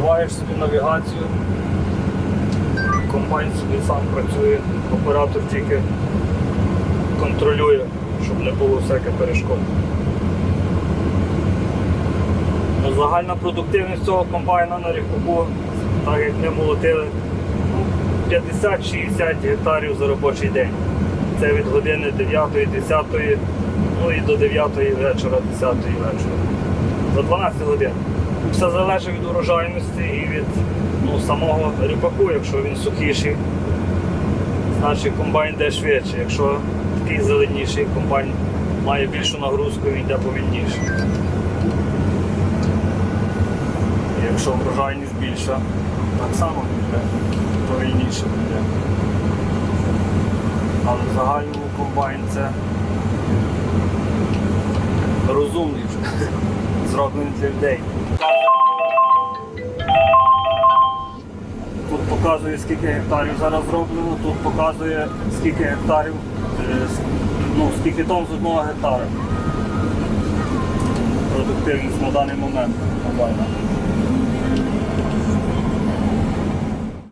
вмикаєш собі навігацію, комбайн собі сам працює, оператор тільки контролює, щоб не було всяке перешкод. Ну, Загальна продуктивність цього комбайна на ріпаку, так як ми молотили, ну, 50-60 гектарів за робочий день. Це від години 9-10, ну і до 9 вечора, 10 вечора. За 12 годин. Все залежить від урожайності і від ну, самого ріпаку. Якщо він сухіший, значить комбайн йде швидше. Якщо такий зеленіший, комбайн має більшу нагрузку, він йде повільніше. Якщо врожайність більша, так само буде повільніше буде. Але в загальному комбайн це розумний вже, зроблений для людей. Тут показує скільки гектарів зараз зроблено, тут показує скільки гектарів, е, ну, скільки тонн з одного гектара. Продуктивність на даний момент.